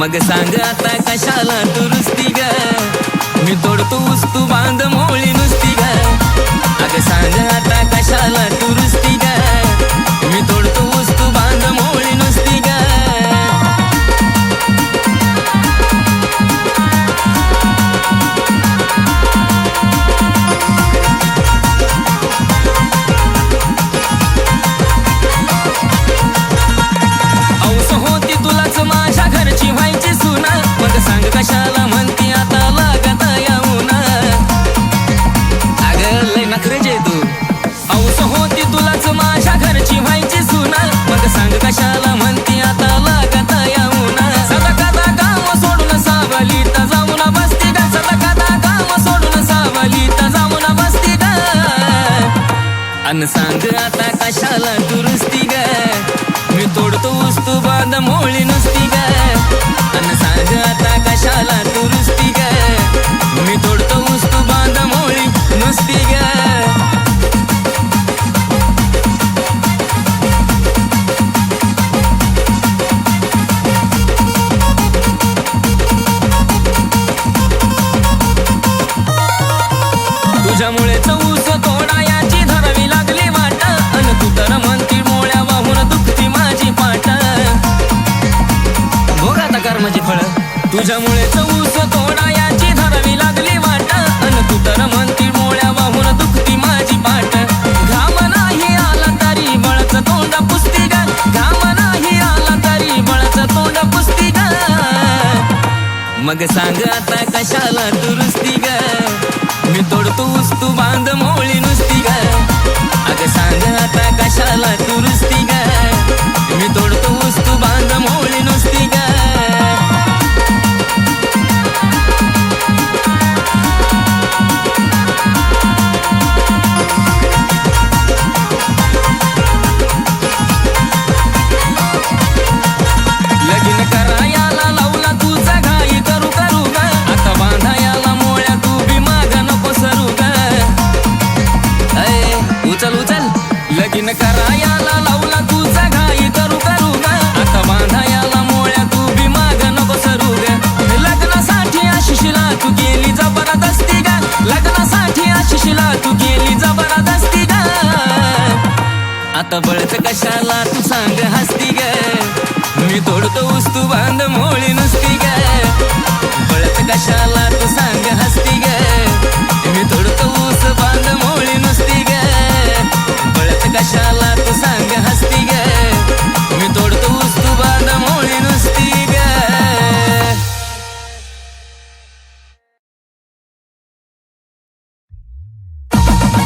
मग सांग आता कशाला दुरुस्ती ग? अन सांग आता कशाला दुरुस्ती ग? मी तोडतो वस्तू बांध मोळी नुसती ग. कर्मची फळ? तुझ्यामुळे चौस तोडा याची धरावी लागली वाट. अन तू तर म्हणती मोळ्या वाहून दुखती माझी पाठ. घाम नाही आला तरी बळच तोंड पुस्ती ग. घाम नाही आला तरी बळच तोंड पुस्ती ग. मग सांग आता कशाला दुरुस्ती ग? मी तोडतोस तू बांध आता बळत कशाला तू सांग हसती गे? मी तोडतो वस्तू बांध मो